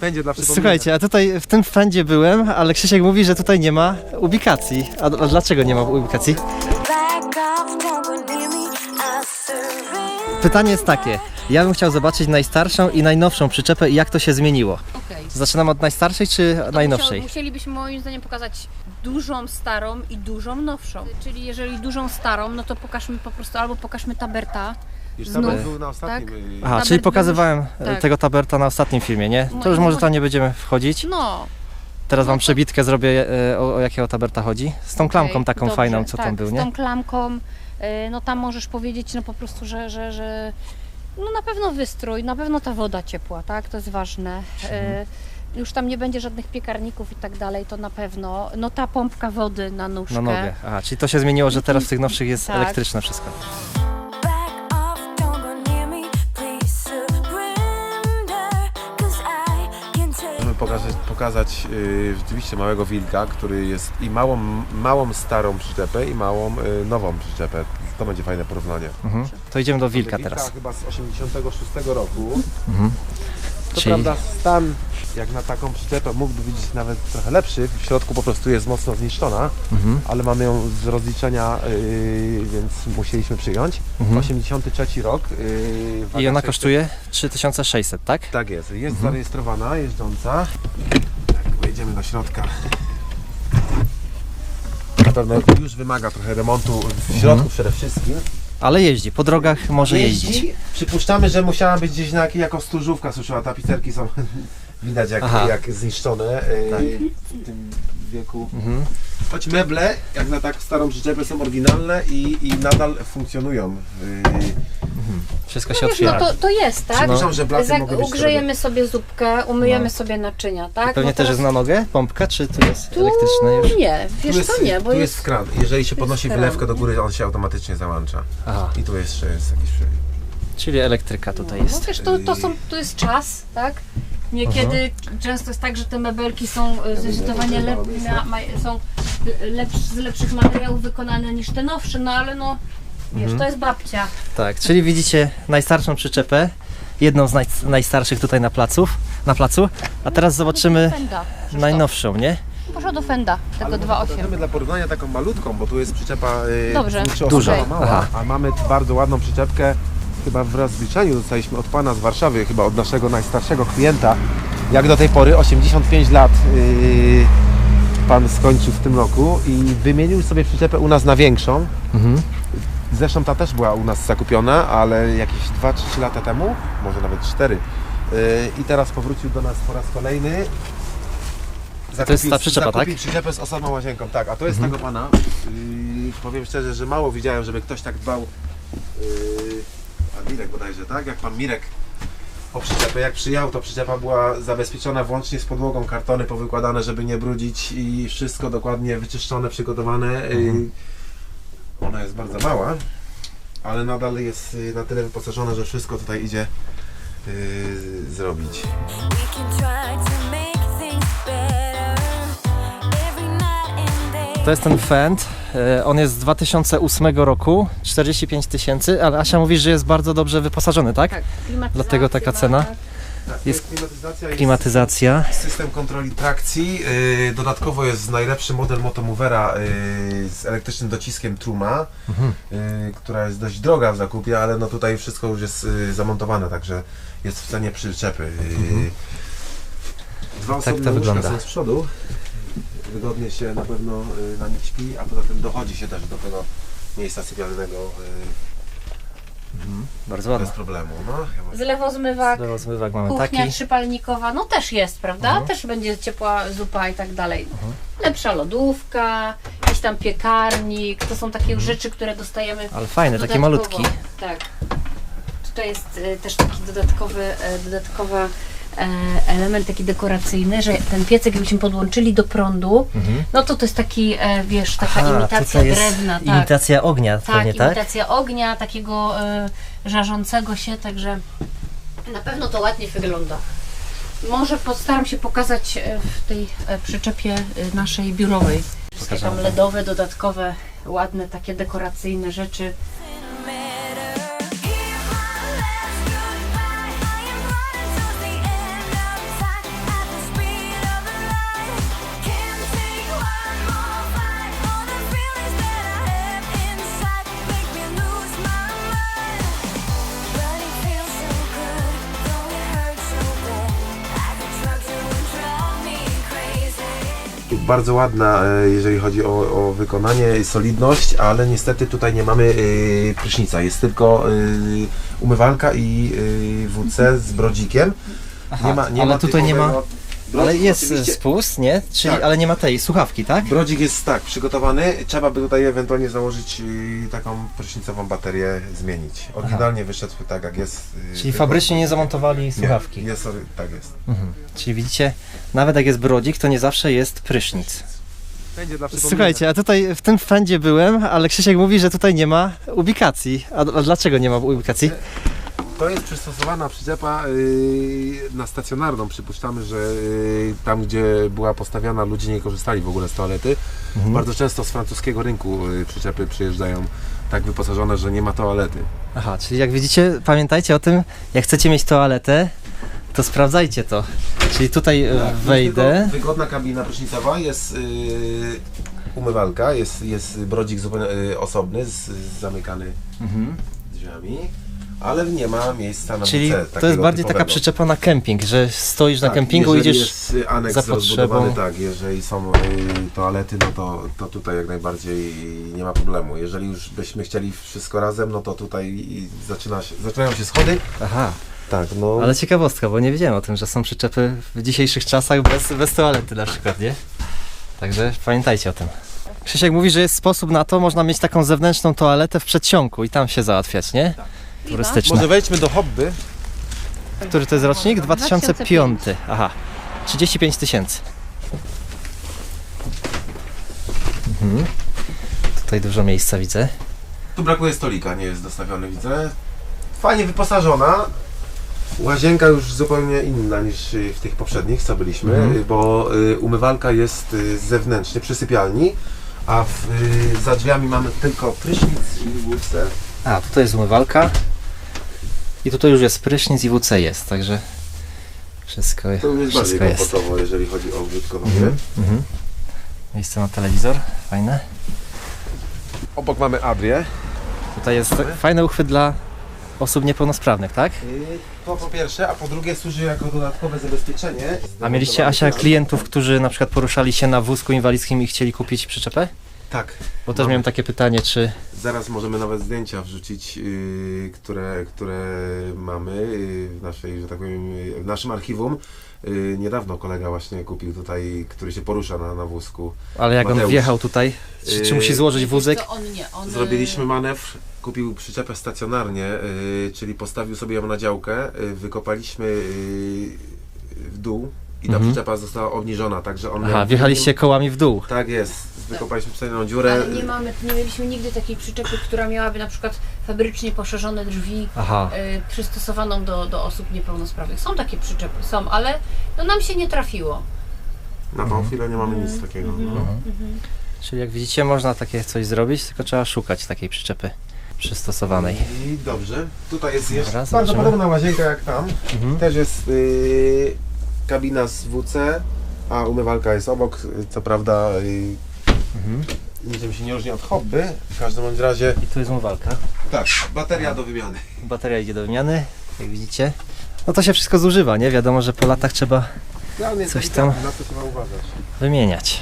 Będzie dla przypomnienia. Słuchajcie, a tutaj w tym fędzie byłem, ale Krzysiek mówi, że tutaj nie ma ubikacji. A, a dlaczego nie ma ubikacji? Pytanie jest takie. Ja bym chciał zobaczyć najstarszą i najnowszą przyczepę i jak to się zmieniło. Okej. Zaczynam od najstarszej czy To najnowszej? Musiał, musielibyśmy moim zdaniem pokazać dużą starą i dużą nowszą. Czyli jeżeli dużą starą, no to pokażmy po prostu albo pokażmy Taberta. Już znów, tam był na ostatnim. tak? y, Aha, czyli pokazywałem już- e, tak. tego taberta na ostatnim filmie, nie? No To już i może może- tam nie będziemy wchodzić. No, Teraz wam no to- przebitkę zrobię e, o, o jakiego taberta chodzi. Z tą klamką okej, taką dobrze, fajną, co tak, tam był, z nie? tą klamką, y, no tam możesz powiedzieć no po prostu, że, że, że no na pewno wystrój, na pewno ta woda ciepła, tak? To jest ważne. Mhm. Y, Już tam nie będzie żadnych piekarników i tak dalej, to na pewno. No ta pompka wody na nóżkę. Na nogę. Aha, czyli to się zmieniło, że teraz w tych nowszych jest Tak. elektryczne wszystko. Pokazać, y, rzeczywiście małego wilka, który jest i małą, małą starą przyczepę i małą y, nową przyczepę. To będzie fajne porównanie. Mhm. To idziemy do wilka Wilka teraz. chyba z 86 roku. Mhm. To Czyli- prawda stan jak na taką przyczepę mógłby być nawet trochę lepszy. W środku po prostu jest mocno zniszczona, Mhm. ale mamy ją z rozliczenia, y, więc musieliśmy przyjąć. Mhm. 83 rok. y, waga I ona 600 kosztuje 3600, tak? Tak jest, jest Mhm. zarejestrowana, jeżdżąca. Tak, wejdziemy do środka. Na pewno już wymaga trochę remontu w środku przede wszystkim. Ale jeździ, po drogach może jeździć. Przypuszczamy, że musiała być gdzieś na jakiej, jako stróżówka suszyła. Tapicerki są widać jak, Aha. jak zniszczone y, Tak. w tym wieku. Mhm. Choć meble, jak na tak starą przyczepę, są oryginalne i, i nadal funkcjonują. Y, Wszystko się No wiesz, no otwiera. to, to jest, tak? Przypuszczam, że blaty Zag- mogą być ugrzejemy sobie zupkę, umyjemy No. sobie naczynia, tak? Pewnie No też teraz- jest na nogę pompka, czy tu jest Tu elektryczne już? Nie, Tu wiesz jest, co, nie, bo tu jest... jest kran. Jeżeli się podnosi wylewkę do góry, on się automatycznie załącza. Aha, I tu jeszcze jest jakiś przewód. czyli elektryka tutaj No jest. wiesz, to, to, są, to jest czas, tak? Niekiedy często jest tak, że te mebelki są e, zdecydowanie lep, ma, ma, są lepsz, z lepszych materiałów wykonane niż te nowsze, no ale no, wiesz, Mhm. to jest babcia. Tak, czyli widzicie najstarszą przyczepę, jedną z naj, najstarszych tutaj na placów, na placu, a teraz zobaczymy Fenda. Krzysztof. najnowszą, nie? Poszła do Fenda, tego 2.8. Pokażemy dla porównania taką malutką, bo tu jest przyczepa yy, Dobrze. Duża. mała, Aha. a mamy bardzo ładną przyczepkę. Chyba w rozliczeniu dostaliśmy od pana z Warszawy, chyba od naszego najstarszego klienta. Jak do tej pory 85 lat yy, pan skończył w tym roku i wymienił sobie przyczepę u nas na większą. Mhm. Zresztą ta też była u nas zakupiona, ale jakieś 2-3 lata temu, może nawet 4. Yy, I teraz powrócił do nas po raz kolejny. to jest ta przyczepa, tak? przyczepę z osobną łazienką, tak. A to jest tego pana. Yy, powiem szczerze, że mało widziałem, żeby ktoś tak dbał. Yy, pan Mirek bodajże, tak? Jak pan Mirek o przyczepę, jak przyjechał, to przyczepa była zabezpieczona włącznie z podłogą, kartony powykładane, żeby nie brudzić i wszystko dokładnie wyczyszczone, przygotowane. Yy, ona jest bardzo mała, ale nadal jest yy, na tyle wyposażona, że wszystko tutaj idzie yy, zrobić. To jest ten Fend, e, on jest z 2008 roku, 45 tysięcy, ale Asia mówi, że jest bardzo dobrze wyposażony, tak? Tak, Dlatego taka ma, cena. Jest klimatyzacja, jest Klimatyzacja. system kontroli trakcji. Yy, dodatkowo jest najlepszy model motomovera yy, z elektrycznym dociskiem Truma, Mhm. yy, która jest dość droga w zakupie, ale no tutaj wszystko już jest zamontowane, także jest w cenie przyczepy. Yy, Dwa Mhm. Tak to osobne łóżka wygląda. są z przodu. Wygodnie się na pewno na nich śpi, a poza tym dochodzi się też do tego miejsca sypialnego Bardzo bez ładny. problemu. No, ja Zlewozmywak, Zmywak mamy kuchnia taki. trzypalnikowa, no też jest, prawda? Mhm. Też będzie ciepła zupa i tak dalej. Lepsza lodówka, jakiś tam piekarnik, to są takie już rzeczy, które dostajemy Ale taki dodatkowo. malutki. Tak. Tutaj jest e, też taki dodatkowy, dodatkowy e, element taki dekoracyjny, że ten piecek jakbyśmy podłączyli do prądu, Mhm. no to to jest taki, e, wiesz, taka Aha, imitacja drewna, tak. Imitacja ognia Tak, pewnie, tak? imitacja ognia, takiego e, żarzącego się, także na pewno to ładnie wygląda. Może postaram się pokazać e, w tej e, przyczepie e, naszej biurowej. Wszystkie tam. LEDowe, dodatkowe, ładne, takie dekoracyjne rzeczy. Bardzo ładna, e, jeżeli chodzi o, o wykonanie, solidność, ale niestety tutaj nie mamy e, prysznica. Jest tylko e, umywalka i WC z brodzikiem. Aha, nie ma, nie ale ma tutaj nie ma. Typowego- Ale Brodzik jest oczywiście- spust, nie? Czyli, Tak. ale nie ma tej słuchawki, tak? Brodzik jest tak przygotowany, trzeba by tutaj ewentualnie założyć y, taką prysznicową baterię, zmienić. Oryginalnie wyszedł tak jak jest. y, Czyli tylko- fabrycznie nie zamontowali Nie, słuchawki. Jest, ory- tak jest. Mhm. Czyli widzicie, nawet jak jest brodzik, to nie zawsze jest prysznic. Słuchajcie, a tutaj w tym fendzie byłem, ale Krzysiek mówi, że tutaj nie ma ubikacji. A, a dlaczego nie ma ubikacji? To jest przystosowana przyczepa y, na stacjonarną. Przypuszczamy, że y, tam, gdzie była postawiona, ludzie nie korzystali w ogóle z toalety. Mhm. Bardzo często z francuskiego rynku y, przyczepy przyjeżdżają tak wyposażone, że nie ma toalety. Aha, czyli jak widzicie, pamiętajcie o tym, jak chcecie mieć toaletę, to sprawdzajcie to. Czyli tutaj Tak, wejdę. Wygodna kabina prysznicowa, jest umywalka, jest, jest brodzik zupełnie osobny, z, z zamykany Mhm. drzwiami, ale nie ma miejsca na Czyli WC, to jest bardziej taka typowego. przyczepa na kemping, że stoisz na Tak, kempingu, jeżeli idziesz. jest aneks za potrzebą. tak, jeżeli są y, toalety, no to, to tutaj jak najbardziej nie ma problemu. Jeżeli już byśmy chcieli wszystko razem, no to tutaj i zaczyna się, zaczynają się schody. Aha, Tak, no. ale ciekawostka, bo nie wiedziałem o tym, że są przyczepy w dzisiejszych czasach bez, bez toalety na przykład, nie? Także pamiętajcie o tym. Krzysiek mówi, że jest sposób na to, można mieć taką zewnętrzną toaletę w przedsionku i tam się załatwiać, nie? Turystyczne. Może wejdźmy do hobby. Który to jest rocznik? 2005. Aha, 35 tysięcy. Mhm. Tutaj dużo miejsca widzę. Tu brakuje stolika, nie jest dostawiony, widzę. Fajnie wyposażona. Łazienka już zupełnie inna niż y, w tych poprzednich, co byliśmy, Mhm. y, bo y, umywalka jest zewnętrznie przy sypialni, a w, za drzwiami mamy tylko prysznic i łódce. A, tutaj jest umywalka. I tutaj już jest prysznic i WC jest, także wszystko, To już jest bardziej wszystko jest. komfortowo, jeżeli chodzi o użytkowanie. Mhm. Mhm. Miejsce na telewizor, fajne. Obok mamy Adrię. Tutaj jest fajny uchwyt dla osób niepełnosprawnych, tak? Y, To po pierwsze, a po drugie służy jako dodatkowe zabezpieczenie. A mieliście, Asia, klientów, którzy na przykład poruszali się na wózku inwalidzkim i chcieli kupić przyczepę? Tak. Bo też Mamy. miałem takie pytanie, czy... Zaraz możemy nawet zdjęcia wrzucić, yy, które, które mamy yy, w naszej, że tak powiem, yy, w naszym archiwum. Yy, niedawno kolega właśnie kupił tutaj, który się porusza na, na wózku. Ale jak on Mateusz. wjechał tutaj, czy, czy Yy, musi złożyć wózek? To on nie, on, Zrobiliśmy manewr, kupił przyczepę stacjonarnie, yy, czyli postawił sobie ją na działkę, yy, wykopaliśmy yy, w dół i ta Mhm. przyczepa została obniżona, także on Aha, wjechaliście kołami w dół. Tak jest, wykopaliśmy specjalną dziurę. Ale nie mamy, nie mieliśmy nigdy takiej przyczepy, która miałaby na przykład fabrycznie poszerzone drzwi, Aha. y, przystosowaną do, do osób niepełnosprawnych. Są takie przyczepy, są, ale no nam się nie trafiło. Na tą chwilę nie mamy nic takiego. No. Mhm. Czyli jak widzicie, można takie coś zrobić, tylko trzeba szukać takiej przyczepy przystosowanej. I dobrze. Tutaj jest jeszcze Dobra, bardzo podobna łazienka jak tam. Mhm. Też jest y, kabina z WC, a umywalka jest obok. Co prawda y, Mhm. niczym się nie różni od hobby. W każdym bądź razie I tu jest umywalka. tak, bateria do wymiany. Bateria idzie do wymiany, jak widzicie. No to się wszystko zużywa, nie? Wiadomo, że po latach trzeba Coś tam. Wymieniać.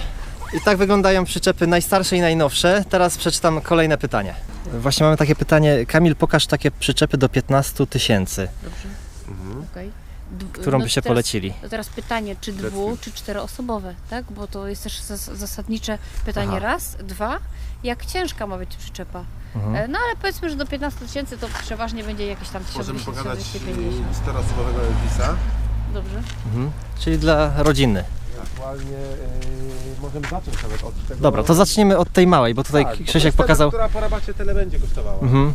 I tak wyglądają przyczepy najstarsze i najnowsze. Teraz przeczytam kolejne pytanie. Właśnie mamy takie pytanie. Kamil, pokaż takie przyczepy do 15 tysięcy. Dobrze, Mhm. okej. Którą no byście teraz- polecili? To teraz pytanie, czy dwu, czy czteroosobowe, tak? Bo to jest też zas- zasadnicze pytanie Aha. raz. Dwa, jak ciężka ma być przyczepa? Mhm. E, No ale powiedzmy, że do 15 tysięcy to przeważnie będzie jakieś tam Możemy 1200, pokazać 1250. y, czteroosobowego Elvisa. Dobrze. Mhm. Czyli dla rodziny. Aktualnie y, możemy zacząć nawet od tego. Dobra, to zaczniemy od tej małej, bo tutaj Tak, bo to Krzysiek pokazał. która po rabacie tyle będzie kosztowała. Mhm.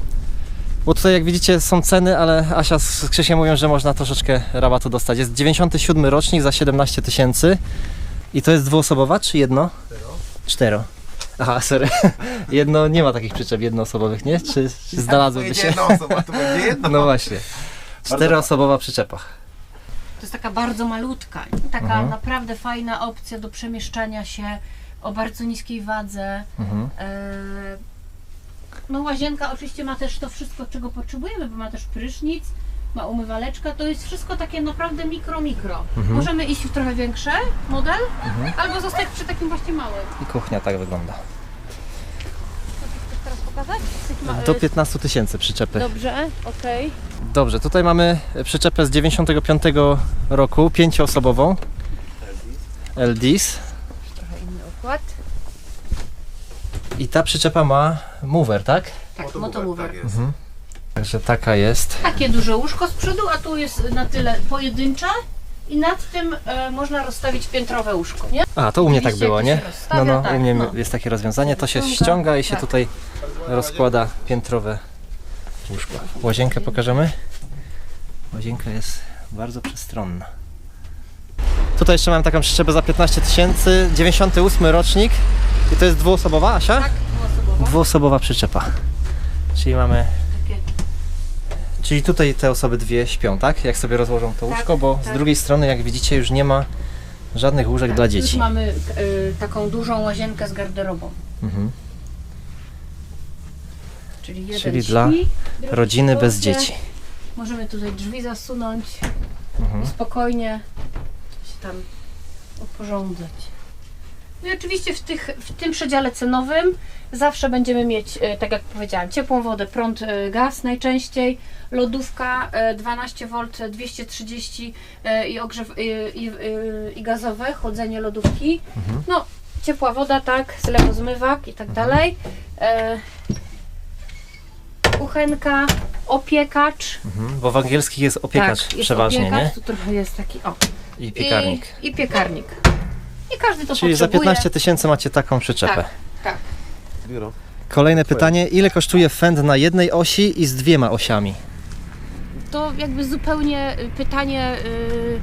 Bo tutaj jak widzicie są ceny, ale Asia z Krzysiem mówią, że można troszeczkę rabatu dostać. Jest 97 rocznik za 17 tysięcy. I to jest dwuosobowa czy jedno? Cztero. Cztero. Aha, sorry. Jedno, nie ma takich przyczep jednoosobowych, nie? Czy, czy znalazłyby się? Jedna osoba, to będzie jedna. No właśnie. Czteroosobowa przyczepa. To jest taka bardzo malutka, taka Mhm. naprawdę fajna opcja do przemieszczania się o bardzo niskiej wadze. Mhm. E, No łazienka oczywiście ma też to wszystko, czego potrzebujemy, bo ma też prysznic, ma umywaleczka, to jest wszystko takie naprawdę mikro, mikro. Możemy iść w trochę większe model, albo zostać przy takim właśnie małym. I kuchnia tak wygląda. Chcesz teraz pokazać? Do 15 tysięcy przyczepy. Dobrze, okej. Dobrze, tutaj mamy przyczepę z 95 roku, pięcioosobową. LDIS. Trochę inny układ. I ta przyczepa ma mover, tak? Tak, motomover. Tak jest. Także taka jest. Takie duże łóżko z przodu, a tu jest na tyle pojedyncze i nad tym e, można rozstawić piętrowe łóżko, nie? A, to u mnie tak Oczywiście, było, jak nie? to się rozstawia, No, no, tak, u mnie no. jest takie rozwiązanie. To się Ściąga, ściąga i się tak. tutaj rozkłada piętrowe łóżko. Łazienkę pokażemy. Łazienka jest bardzo przestronna. Tutaj jeszcze mam taką przyczepę za 15 tysięcy, 98 rocznik. I to jest dwuosobowa, Asia? Tak, dwuosobowo. Dwuosobowa przyczepa. Czyli mamy Czyli tutaj te osoby dwie śpią, tak? Jak sobie rozłożą to Tak, łóżko, bo z tak. drugiej strony, jak widzicie, już nie ma żadnych łóżek dla Już dzieci. mamy y, taką dużą łazienkę z garderobą. Mhm. Czyli jeden Czyli dla Rodziny bez dzieci. Możemy tutaj drzwi zasunąć Mhm. i spokojnie tam oporządzać. No i oczywiście w, tych, w tym przedziale cenowym zawsze będziemy mieć, e, tak jak powiedziałam, ciepłą wodę, prąd, e, gaz najczęściej, lodówka e, 12V, 230 e, i, ogrzew, i, e, i gazowe, chłodzenie lodówki. Mhm. No, ciepła woda, tak, zlewozmywak i tak dalej. E, Kuchenka, opiekacz. Mhm. Bo w angielskich jest opiekacz tak, jest przeważnie, opiekacz, nie? Tu trochę jest taki, o. I piekarnik. I, i piekarnik. I każdy to Czyli za potrzebuje. 15 tysięcy macie taką przyczepę. Tak, tak. Biuro. Kolejne pytanie, ile kosztuje fend na jednej osi i z dwiema osiami? To jakby zupełnie y, pytanie. y,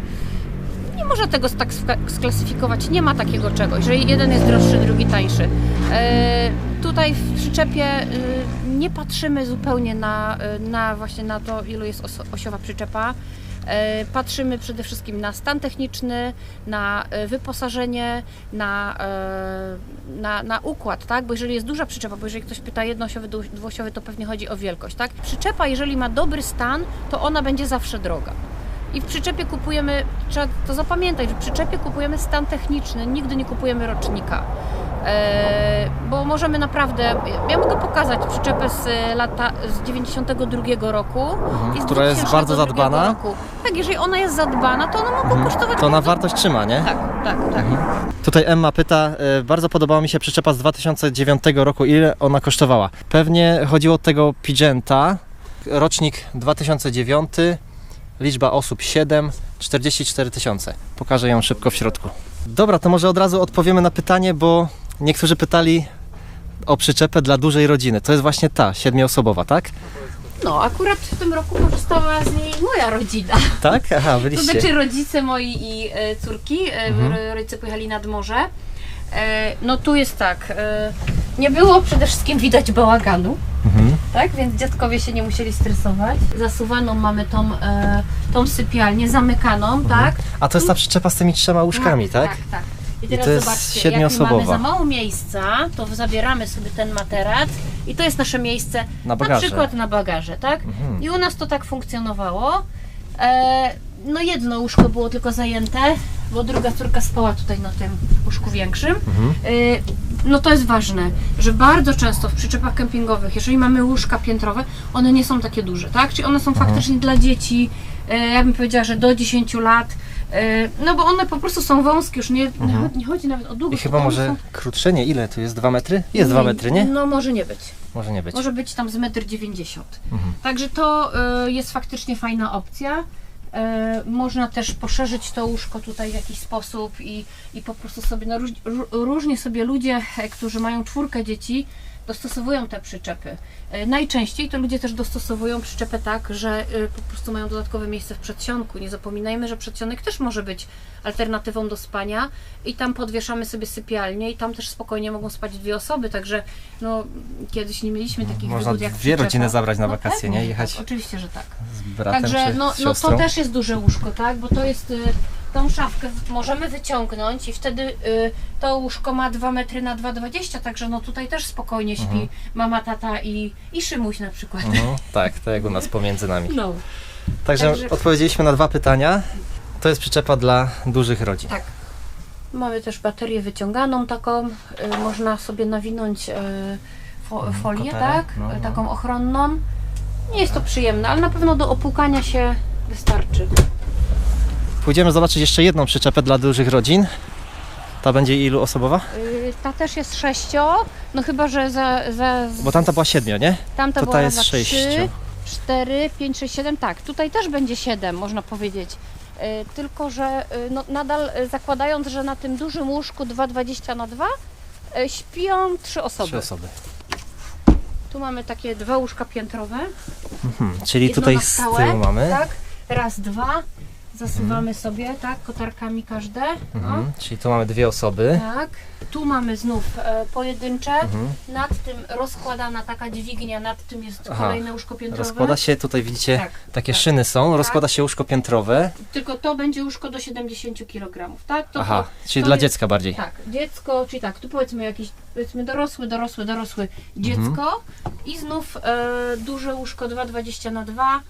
nie można tego tak sklasyfikować. Nie ma takiego czegoś, że jeden jest droższy, drugi tańszy. E, tutaj w przyczepie y, nie patrzymy zupełnie na, y, na właśnie na to, ilu jest oso- osiowa przyczepa. E, Patrzymy przede wszystkim na stan techniczny, na e, wyposażenie, na, e, na, na układ, tak? Bo jeżeli jest duża przyczepa, bo jeżeli ktoś pyta jednoosiowy, dwu- dwuosiowy, to pewnie chodzi o wielkość, tak? Przyczepa, jeżeli ma dobry stan, to ona będzie zawsze droga. I w przyczepie kupujemy, trzeba to zapamiętać, że w przyczepie kupujemy stan techniczny, nigdy nie kupujemy rocznika. E, bo możemy naprawdę, ja mogę pokazać przyczepę z lata, z 92 roku i z Mhm. Która jest 2002 bardzo zadbana. Roku. Tak, jeżeli ona jest zadbana, to ona mogła kosztować Mhm. To na wartość trzyma, nie? Tak, tak, tak. Tutaj Emma pyta, e, bardzo podobała mi się przyczepa z 2009 roku, ile ona kosztowała? Pewnie chodziło o tego Pigenta, rocznik 2009, liczba osób 7, 44 tysiące. Pokażę ją szybko w środku. Dobra, to może od razu odpowiemy na pytanie, bo niektórzy pytali o przyczepę dla dużej rodziny. To jest właśnie ta, siedmioosobowa, tak? No, akurat w tym roku korzystała z niej moja rodzina. Tak? Aha, To byliście. znaczy rodzice moi i e, córki, e, Mhm. rodzice pojechali nad morze. E, no tu jest tak, e, nie było przede wszystkim widać bałaganu, Mhm. tak, więc dziadkowie się nie musieli stresować. Zasuwaną mamy tą, e, tą sypialnię, zamykaną, tak? A to jest ta przyczepa z tymi trzema łóżkami, tak? Tak, tak. I I teraz to jest zobaczcie, jak mamy za mało miejsca, to zabieramy sobie ten materac i to jest nasze miejsce Na na przykład na bagaże, tak? Mhm. I u nas to tak funkcjonowało. E, no jedno łóżko było tylko zajęte, bo druga córka spała tutaj na tym łóżku większym. Mhm. E, no to jest ważne, że bardzo często w przyczepach kempingowych, jeżeli mamy łóżka piętrowe, one nie są takie duże, tak? Czyli one są Mhm. faktycznie dla dzieci, e, ja bym powiedziała, że do 10 lat. E, no bo one po prostu są wąskie, już nie, nie cho- nie chodzi nawet o I długość. chyba tylko one może są- krótsze, nie? Ile? Tu jest 2 metry? Jest 2 metry, nie? No może nie być. Może nie być. Może być tam z 1,90 m. Mhm. Także to y, jest faktycznie fajna opcja. Y, można też poszerzyć to łóżko tutaj w jakiś sposób i, i po prostu sobie, no, róż, ró- różnie sobie ludzie, którzy mają czwórkę dzieci, dostosowują te przyczepy. Y, najczęściej to ludzie też dostosowują przyczepę tak, że y, po prostu mają dodatkowe miejsce w przedsionku. Nie zapominajmy, że przedsionek też może być alternatywą do spania i tam podwieszamy sobie sypialnię i tam też spokojnie mogą spać dwie osoby, także no kiedyś nie mieliśmy takich Można wygód jak dwie przyczepa. rodziny zabrać na No wakacje, nie? Jechać Tak, oczywiście, że tak. z bratem Także no, no to też jest duże łóżko, tak? Bo to jest y, tą szafkę możemy wyciągnąć i wtedy y, to łóżko ma 2 metry na 2,20, także no tutaj też spokojnie śpi Mhm. mama, tata i, i Szymuś na przykład. Mhm, tak, to jak u nas pomiędzy nami. No. Także, Także- odpowiedzieliśmy na dwa pytania. To jest przyczepa dla dużych rodzin. Tak. Mamy też baterię wyciąganą taką, y, można sobie nawinąć y, fo, folię, kotarę, tak? no, no. Taką ochronną. Nie jest to przyjemne, ale na pewno do opłukania się wystarczy. Pójdziemy zobaczyć jeszcze jedną przyczepę dla dużych rodzin. Ta będzie ilu osobowa? Y, Ta też jest sześcio, no chyba, że za... za Bo tamta była siedmiu, nie? tamta to była ta jest. 3, 4, 5, 6, 7, tak. Tutaj też będzie 7, można powiedzieć. Y, Tylko, że y, no, nadal zakładając, że na tym dużym łóżku 2,20 na 2 y, śpią trzy osoby. Trzy osoby. Tu mamy takie dwa łóżka piętrowe. Mhm. Czyli Jedno tutaj z tyłu mamy. Tak, raz, dwa. Zasuwamy sobie, tak, kotarkami każde. No, Mhm. Czyli tu mamy dwie osoby. tak. Tu mamy znów e, pojedyncze. Mhm. Nad tym rozkładana taka dźwignia, nad tym jest Aha. kolejne łóżko piętrowe. Rozkłada się, tutaj widzicie, Tak, takie tak. szyny są, rozkłada się łóżko piętrowe. Tylko to będzie łóżko do 70 kg, tak? To, Aha, to, czyli to dla jest- dziecka bardziej. Tak, dziecko, czyli tak, tu powiedzmy jakiś, powiedzmy dorosły, dorosły, dorosły dziecko i znów e, duże łóżko 2,20 na 2.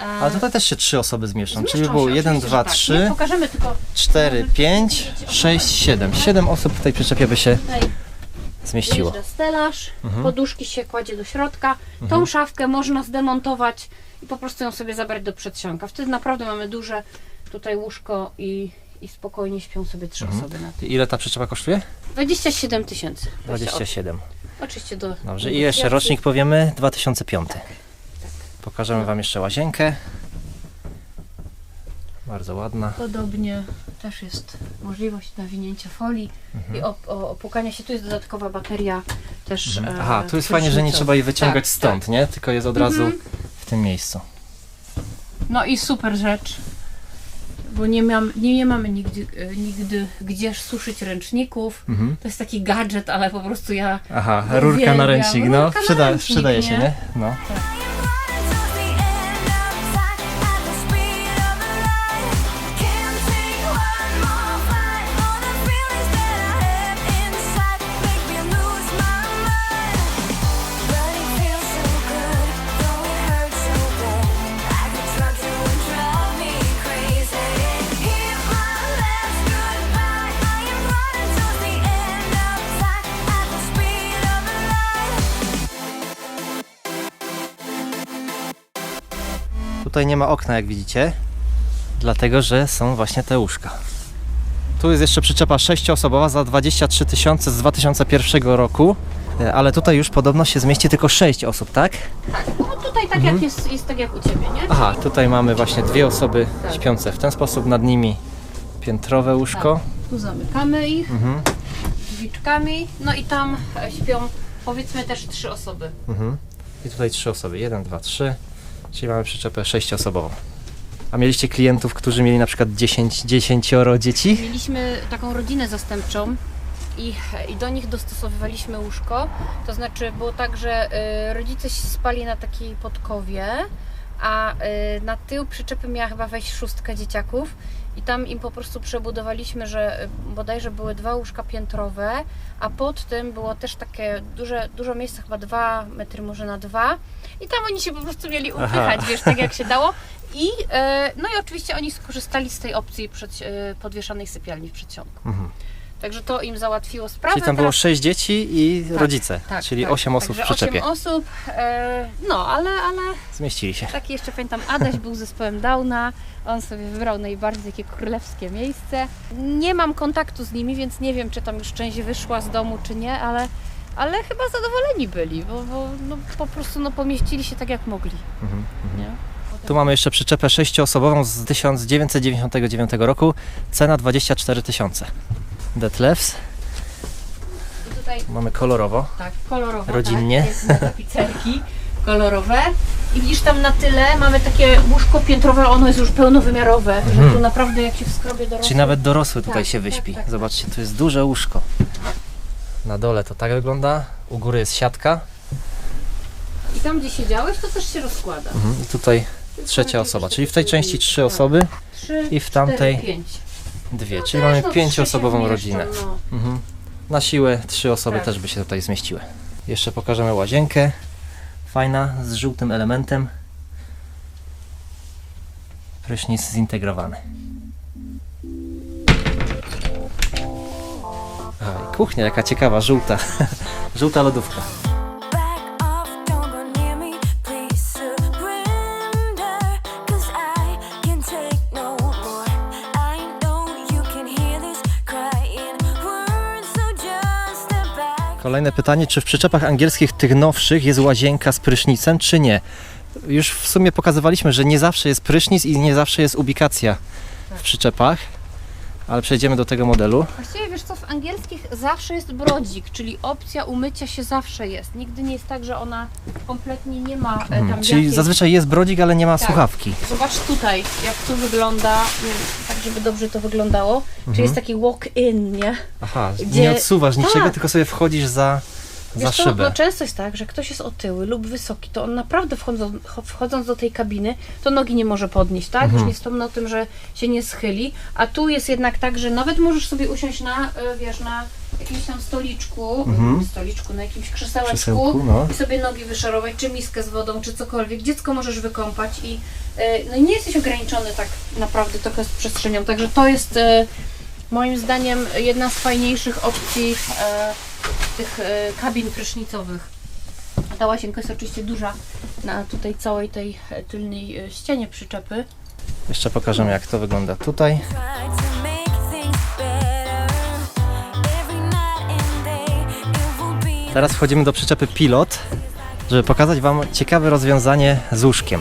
Ale tutaj też się trzy osoby zmieszczą, czyli by było się, 1, oczywiście, 2, że tak. Nie 3, pokażemy tylko 4, 5, 6, 7. 7 osób w tej przyczepie by się tutaj zmieściło. Wjeżdża stelaż, Mhm. poduszki się kładzie do środka. Tą szafkę można zdemontować i po prostu ją sobie zabrać do przedsionka. Wtedy naprawdę mamy duże tutaj łóżko i, i spokojnie śpią sobie trzy Mhm. osoby na tym. Ile ta przyczepa kosztuje? 27 tysięcy. 27. Oczywiście do. Dobrze, i jeszcze rocznik powiemy 2005. Tak, Pokażemy Wam jeszcze łazienkę. Bardzo ładna. Podobnie też jest możliwość nawinięcia folii Mhm. i op- opłukania się. Tu jest dodatkowa bateria też. e, Aha, tu jest fajnie, że nie trzeba jej wyciągać Tak, stąd, nie? Tylko jest od razu Mhm. w tym miejscu. No i super rzecz, bo nie, mam, nie, nie mamy nigdy, e, nigdy gdzież suszyć ręczników. Mhm. To jest taki gadżet, ale po prostu ja. Aha, rurka na ręcznik, no. Rurka na Przyda, ręcznik, przydaje się, nie? nie? No. Until Tutaj nie ma okna, jak widzicie, dlatego że są właśnie te łóżka. Tu jest jeszcze przyczepa sześcioosobowa za 23 tysiące z 2001 roku, e, ale tutaj już podobno się zmieści tylko 6 osób, tak? Tak, no tutaj tak jak jest, jest tak jak u Ciebie, nie? Aha, tutaj mamy właśnie dwie osoby Tak. śpiące w ten sposób, nad nimi piętrowe łóżko. Tu zamykamy ich Mhm. drzwiczkami, no i tam śpią powiedzmy też trzy osoby. Mhm. I tutaj trzy osoby, jeden, dwa, trzy, czyli mamy przyczepę sześcioosobową. A mieliście klientów, którzy mieli na przykład 10, 10 dzieci? Mieliśmy taką rodzinę zastępczą i, i do nich dostosowywaliśmy łóżko. To znaczy było tak, że y, rodzice spali na takiej podkowie, a y, na tył przyczepy miała chyba wejść szóstka dzieciaków i tam im po prostu przebudowaliśmy, że y, bodajże były dwa łóżka piętrowe, a pod tym było też takie duże, dużo miejsca, chyba dwa metry może na dwa i tam oni się po prostu mieli Aha. upychać, wiesz, tak jak się dało. I, e, no i oczywiście oni skorzystali z tej opcji przed, podwieszanej sypialni w przedsionku. Mhm. Także to im załatwiło sprawę. Czyli tam było Teraz- 6 dzieci i Tak, rodzice, tak, czyli tak. 8 osób w Także przyczepie. 8 osób, e, no ale, ale Zmieścili się. taki jeszcze pamiętam, Adaś był zespołem Downa, on sobie wybrał najbardziej takie królewskie miejsce. Nie mam kontaktu z nimi, więc nie wiem, czy tam już część wyszła z domu, czy nie, ale, ale chyba zadowoleni byli, bo, bo no, po prostu no, pomieścili się tak, jak mogli. Mhm. Nie? Tu mamy jeszcze przyczepę sześcioosobową z 1999 roku, cena 24 tysiące. Detlefs, mamy kolorowo. Tak, kolorowo. Rodzinnie. Tak, tapicerki kolorowe. I widzisz tam na tyle mamy takie łóżko piętrowe, ono jest już pełnowymiarowe, że tu naprawdę jak się wskrobie dorosły. Czyli nawet dorosły tutaj Tak, się tak, wyśpi. tak, tak. Zobaczcie, tu jest duże łóżko. Na dole to tak wygląda, u góry jest siatka. I tam gdzie siedziałeś, to też się rozkłada. Mhm. I tutaj trzecia osoba, czyli w tej części trzy osoby Trzy, i w tamtej cztery, pięć. Dwie, No czyli mamy pięcioosobową rodzinę. wmieszczą, No. Mhm. Na siłę trzy osoby Tak. też by się tutaj zmieściły. Jeszcze pokażemy łazienkę. Fajna, z żółtym elementem. Prysznic zintegrowany. A, i kuchnia jaka ciekawa, żółta. żółta lodówka. Kolejne pytanie, czy w przyczepach angielskich tych nowszych jest łazienka z prysznicem, czy nie? Już w sumie pokazywaliśmy, że nie zawsze jest prysznic i nie zawsze jest ubikacja w przyczepach, ale przejdziemy do tego modelu. Właściwie wiesz co, w angielskich zawsze jest brodzik, czyli opcja umycia się zawsze jest. Nigdy nie jest tak, że ona kompletnie nie ma e, tam Hmm, czyli jakiejś... zazwyczaj jest brodzik, ale nie ma Tak. słuchawki. Zobacz tutaj, jak tu wygląda, mm, tak żeby dobrze to wyglądało. Czyli Mhm. jest taki walk-in, nie? Aha, Gdzie- nie odsuwasz niczego, Tak. tylko sobie wchodzisz za Wiesz szybę. no często jest tak, że ktoś jest otyły lub wysoki, to on naprawdę wchodząc, cho- wchodząc do tej kabiny, to nogi nie może podnieść, tak? Mhm. Już nie wspomnę o tym, że się nie schyli, a tu jest jednak tak, że nawet możesz sobie usiąść na, e, wiesz, na jakimś tam stoliczku, Mhm. stoliczku, na jakimś krzesełeczku Krzesełku, no. i sobie nogi wyszarować, czy miskę z wodą, czy cokolwiek. Dziecko możesz wykąpać i e, no nie jesteś ograniczony tak naprawdę tylko z przestrzenią, także to jest e, moim zdaniem jedna z fajniejszych opcji tych e, kabin prysznicowych. Ta łazienka jest oczywiście duża na tutaj całej tej e, tylnej e, ścianie przyczepy. Jeszcze pokażemy jak to wygląda tutaj. Teraz wchodzimy do przyczepy Pilot, żeby pokazać Wam ciekawe rozwiązanie z łóżkiem.